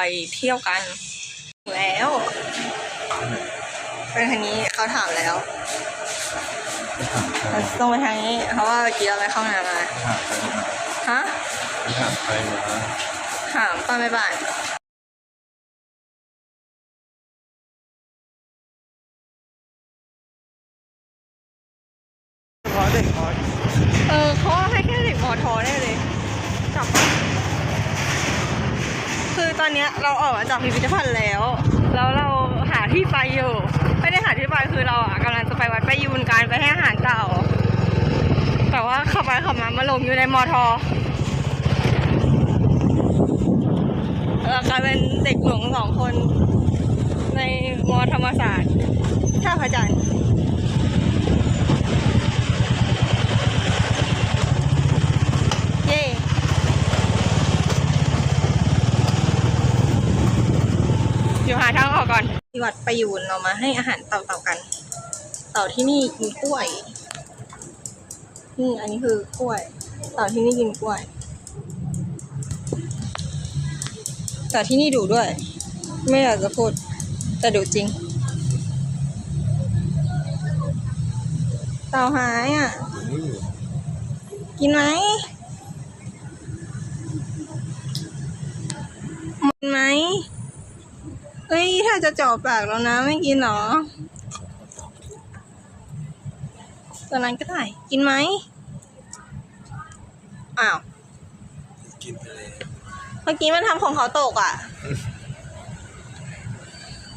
ไปเที่ยวกัน แล้วเป็นทางนี้เขาถามแล้วเราต้องไปทางนี้ เพราะว่าเมื่อกี้เราไปเข้าห้องน้ำมาถามใครมาฮะถามใครมาถามป้าแม่บ้านขอเด็กขอเออเขาว่าให้แค่เด็กมอทอได้เลยจับปะ คือตอนเนี้ยเราออกมาจากพิพิธภัณฑ์แล้ว แล้วเราหาที่ไปอยู่ ไม่ได้หาที่ไปคือเราอะกำลังจะไปวัดไปยูนการไปให้อาหารเต่า แต่ว่าขับไปขับมามาลงอยู่ในมอทอเรากลายเป็นเด็กหลงสองคนในมอธรรมศาสตร์ท่าพระจันทร์ เย่อยู่หาทางออกก่อน ที่วัดประยูนเรามาให้อาหารเต่าๆกัน เต่าที่นี่กินกล้วย นี่อันนี้คือกล้วย เต่าที่นี่กินกล้วย เต่าที่นี่ดุด้วย ไม่อยากจะพูดแต่ดุจริง เต่าหายอะ กินไหมกินไหม เฮ้ยถ้าจะเจ่อปากแล้วนะ ไม่กินหรอตัวนั้นก็ได้ กินไหมอ้าวกินไปเลยเมื่อกี้มันทำของเขาตกอะ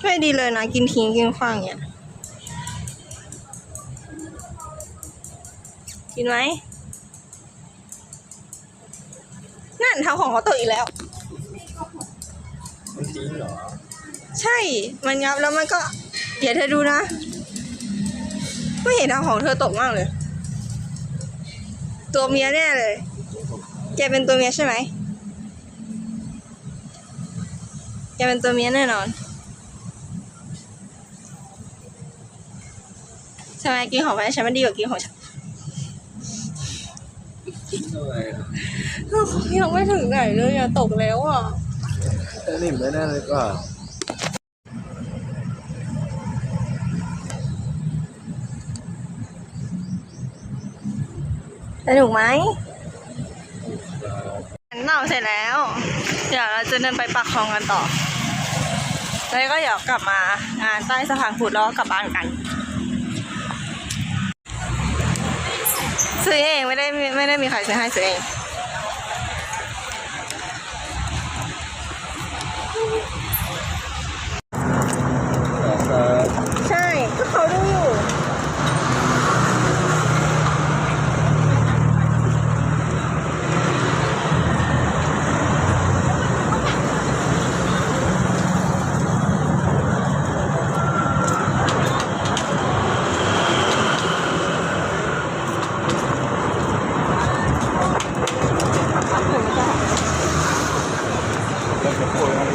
ไม่ดีเลยนะ กินทิ้งกินขว้างเนี่ยกินไหมนั่นทำของเขาตกอีกแล้วมันทิ้งเหรอ ใช่ มันยับแล้วมันก็เดี๋ยวเธอดูนะ ไม่เห็นทำของเธอตกมากเลย ตัวเมียแน่เลยแกเป็นตัวเมียใช่ไหมแกเป็นตัวเมียแน่นอนใช่ไหมกินของแฟนฉันมันดีกว่ากินของฉันอะไรอะยังไม่ถึงไหนเลยอะตกแล้วอะแต่นี่ไม่น่าเลยก็สนุ กไหมเน่าเสร็จแล้ว เดี๋ยวเราจะเดินไปปักคลองกันต่อ แล้วก็เดี๋ยวกลับมางานใต้สะพานพุทธแล้วกลับบ้านกัน ซื้อเองไม่ได้ไม่ได้มีใครซื้อให้ซื้อเอง ใช่ ก็เขาดูอยู่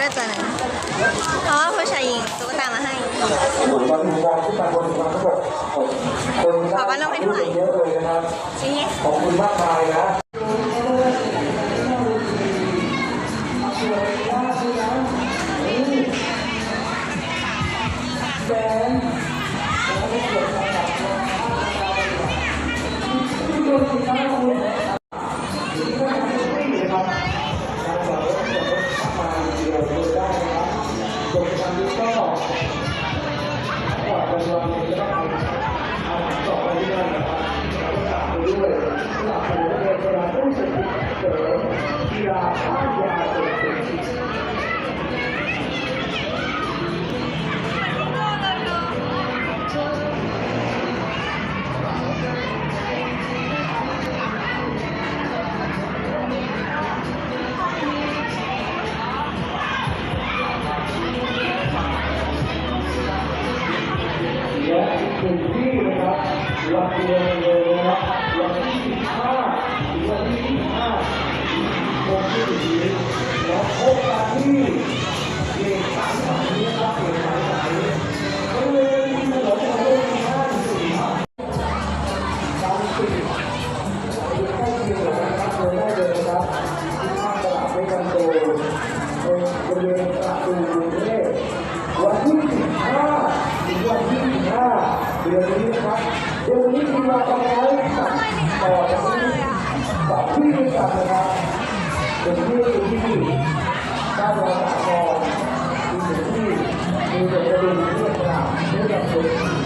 ด้วยตัวหนึ่งเพราะว่าผู้ชายยิงตุ๊กตามาให้ขอว่าเราไม่ถ่ายนี่ขอบคุณมากมายนะ วันเดียวเลยรับวันที่สิบาถึค่สิบาของที่สิบพบกันที่ ดือนนี้มีมาประมาณสัปต่อจากนี้สองที่ด้วยกันะครับเป็นที่ที่ด้านเราสากรมีสิ่งที่มีแต่ประด็นเรื่องราวเรื่องราว